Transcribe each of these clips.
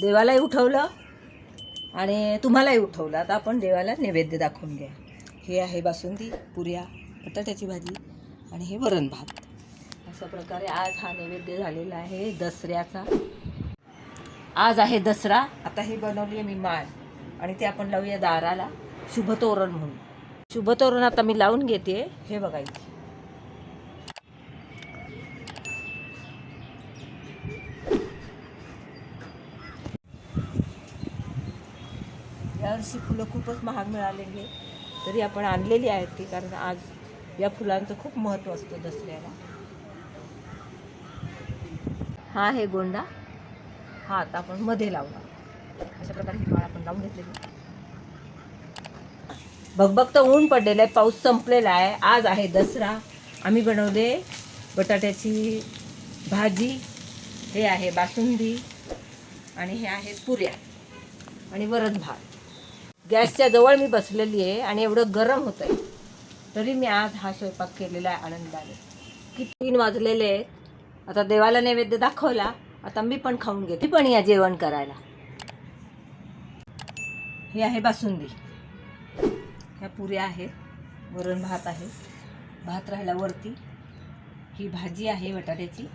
देवालाही उठवलं आणि तुम्हालाही उठवलं. आता आपण देवाला नैवेद्य दाखवून घ्या. हे आहे बासुंदी पुऱ्या बटाट्याची भाजी आणि हे वरण भात. अशा प्रकारे आज हा नैवेद्य झालेला आहे दसऱ्याचा. आज आहे दसरा. आता ही बनवली आहे मी माळ आणि ते आपण लावूया दाराला. शुभतोरण म्हणून. शुभतोरण आता मी लावून घेते. हे बघा यावर्षी फुलं खूपच महाग मिळालेली आहे तरी आपण आणलेली आहेत ती कारण आज या फुलांचं खूप महत्त्व असतं दसऱ्याला. हा आहे गोंडा. हा आता आपण मध्ये लावला अशा प्रकारे ही माळ आपण लावून घेतलेली. बघबग तर ऊन पडलेलं आहे पाऊस संपलेला आहे आज आहे दसरा. आम्ही बनवले बटाट्याची भाजी. हे आहे बासुंदी. आणि हे आहेत पुऱ्या. आणि वरण भात. गॅसच्या जवळ मी बसलेली आहे आणि एवढं गरम होत आहे. तरी मी आज हा स्वयंपाक केलेला आहे आनंदाने. किती तीन वाजलेले आहेत. आता देवाला नैवेद्य दाखवला. आता मी पण खाऊन घेते. पण या जेवण करायला. हे आहे बासुंदी. ह्या पुऱ्या आहेत. वरण भात आहे. भात राहिला वरती. ही भाजी आहे बटाट्याची.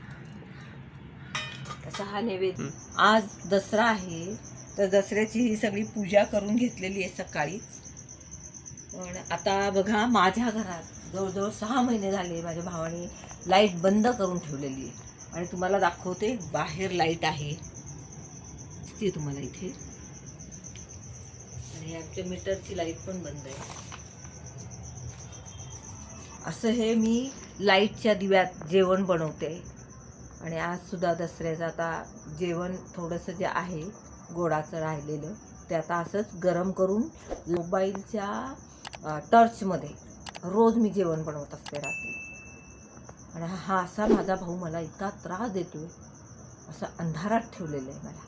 तसा हा नैवेद्य. आज दसरा आहे. तर दसऱ्याची ही सगळी पूजा करून घेतलेली आहे सकाळीच पण आता बघा माझ्या घरात जवळजवळ सहा महिने झाले माझ्या भावाने लाइट बंद करून ठेवलेली आहे. आणि तुम्हाला दाखवते बाहेर लाइट आहे. ती तुम्हाला इथे. आणि आमच्या मीटरची लाइट पण बंद आहे. असं हे मी लाईटच्या दिव्यात जेवण बनवते. आणि आज सुद्धा दसऱ्याचं आता जेवण थोडंसं जे आहे गोडाचं राहिलेलं. ते आता असंच गरम करून मोबाईलच्या टर्चमध्ये रोज मी जेवण बनवत असते रात्री. आणि हा असा माझा भाऊ मला इतका त्रास देतो आहे असं अंधारात ठेवलेलं आहे मला.